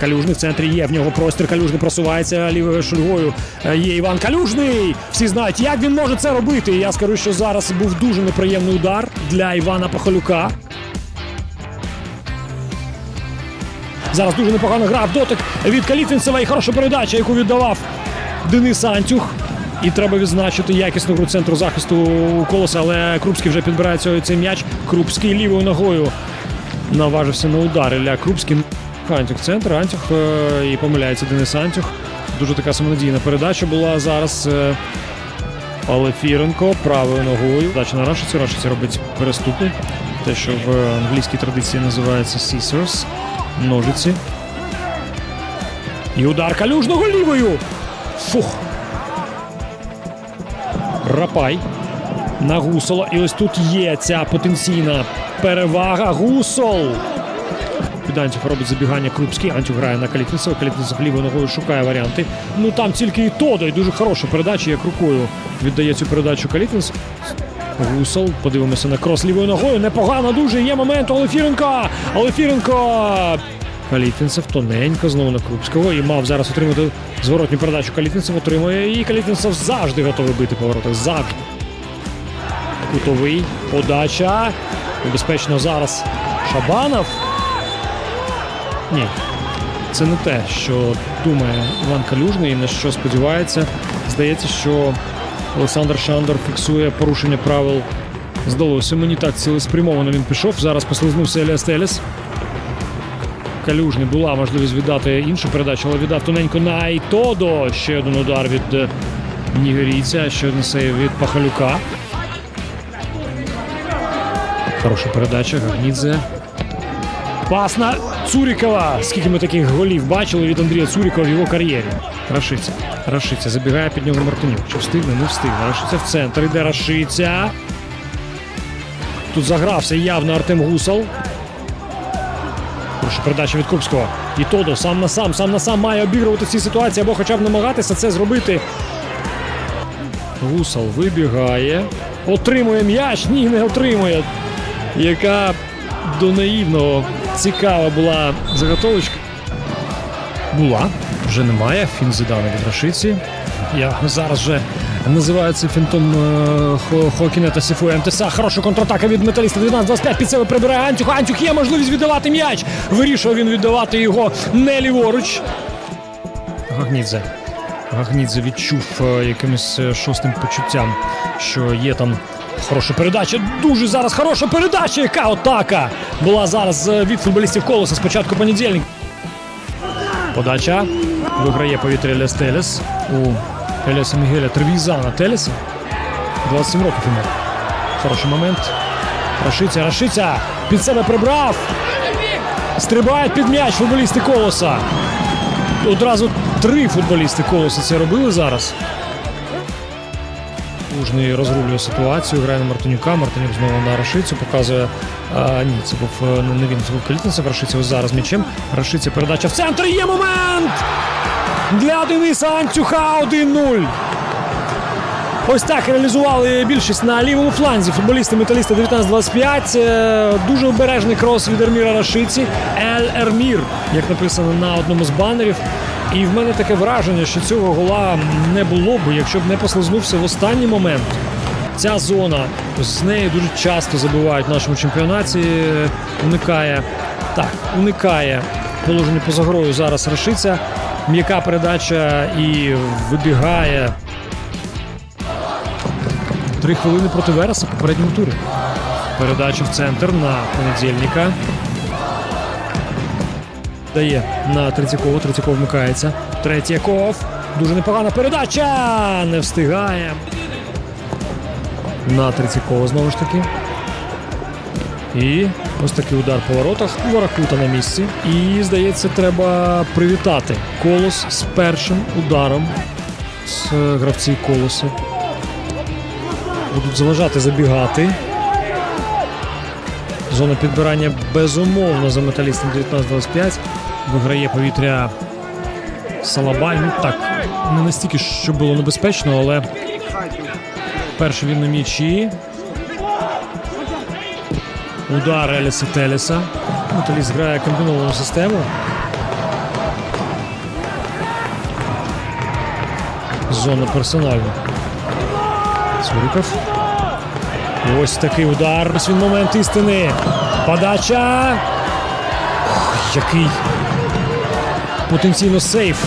Калюжний в центрі є. В нього простір. Калюжний просувається лівою шульгою. Е, Є Іван Калюжний. Всі знають, як він може це робити. Я скажу, що зараз був дуже неприємний удар для Івана Пахалюка. Зараз дуже непогано грав дотик від Калітвінцева і хороша передача, яку віддавав Денис Антюх. І треба відзначити якісну гру центру захисту колоса, але Крупський вже підбирає цей м'яч. Крупський лівою ногою наважився на удар. Ілля Крупський. Антюх центр. Антюх е, і помиляється Денис Антюх. Дуже така самонадійна передача була зараз. е, але Фіренко правою ногою. Дача на Рашиці. Рашиці робить переступи. Те, що в англійській традиції називається scissors. Ножиці. І удар калюжного лівою. Фух. Рапай. На Гусола. І ось тут є ця потенційна перевага. Гусол. Під Антюх робить забігання Крупський. Антюх грає на Калітвінцева. Калітвінцев лівою ногою шукає варіанти. Ну там тільки і Тодо, і дуже хороша передача, як рукою віддає цю передачу Калітвінцев. Гусол. Подивимося на крос лівою ногою. Непогано дуже. Є момент Олефіренка. Олефіренко. Калітвінцев тоненько знову на Крупського. І мав зараз отримати зворотню передачу. Калітвінцев отримує. І Калітвінцев завжди готовий бити по воротах. Завжди. Кутовий. Подача. Небезпечно зараз Шабанов. Ні. Це не те, що думає Іван Калюжний і на що сподівається. Здається, що Олександр Шандор фіксує порушення правил. Здалося мені так цілеспрямовано він пішов. Зараз послизнувся Еліас Теліс. Калюжний була можливість віддати іншу передачу, але віддав тоненько на Айтодо. Ще один удар від е, нігерійця, ще один сейв від Пахалюка. Хороша передача. Гагнідзе. Пас на Цурікова. Скільки ми таких голів бачили від Андрія Цурікова в його кар'єрі. Рашиця. Рашиця. Забігає під нього Мартинюк. Чи встигне? Не встигне. Рашиця в центр. Іде Рашиця. Тут загрався явно Артем Гусал. Хороша передача від Курбського. І Тодо сам на сам, сам на сам має обігрувати ці ситуації або хоча б намагатися це зробити. Гусал вибігає. Отримує м'яч. Ні, не отримує. Яка до наївного цікава була заготовочка. Була, вже немає. Фін Зідана від Рашиці. Я зараз вже називаю це фінтом е, Хо- Хокінета Сіфу МТСА. Хороша контратака від металіста 12-25. Під себе прибирає Антюх. Антюх є можливість віддавати м'яч. Вирішив він віддавати його не ліворуч. Гагнідзе. Гагнідзе відчув е, якимось е, шостим почуттям, що є там хороша передача. Дуже зараз хороша передача. Яка атака була зараз е, від футболістів колоса. Спочатку понедільник. Подача. Виграє повітря Еліас Телес. У Еліаса Мігеля Тревізана Телеса. 27 років йому. Хороший момент. Рашиця, Рашиця. Під себе прибрав. Стрибають під м'яч футболісти колоса. Одразу три футболісти колоса це робили зараз. Лужний розрулює ситуацію, грає на Мартинюка. Мартинюк знову на Рашицю показує. А, ні, це був е, не він, це був Калітницев. Рашиця ось зараз м'ячем. Рашиця передача в центр. Є момент! Для Дениса Антюха 1-0. Ось так реалізували більшість на лівому фланзі. Футболісти металіста 19-25. Е, Дуже обережний крос від Ерміра Рашиці. Ель Ермір, як написано на одному з банерів. І в мене таке враження, що цього гола не було б, якщо б не послизнувся в останній момент. Ця зона з неї дуже часто забувають в нашому чемпіонаті. Уникає так, уникає положення поза грою зараз Рашиця. М'яка передача і вибігає Три хвилини проти Вереса в попередньому турі. Передача в центр на понедільника. Дає на Третьякова. Третьяков вмикається. Третьяков. Дуже непогана передача. Не встигає. На Третьякова знову ж таки. І ось такий удар по воротах. Воракута на місці. І, здається, треба привітати колос з першим ударом з гравців колоса будуть заважати забігати. Зону підбирання безумовно за металістом 19-25. Виграє повітря Салабай. Ну, так, не настільки, що було небезпечно, але перший він на м'ячі. Удар Еліса Теліса. Металіст грає комбіновану систему. Зона персональна. Суриков. Ось такий удар. Ось він момент істини. Подача. Ох, який потенційно сейф.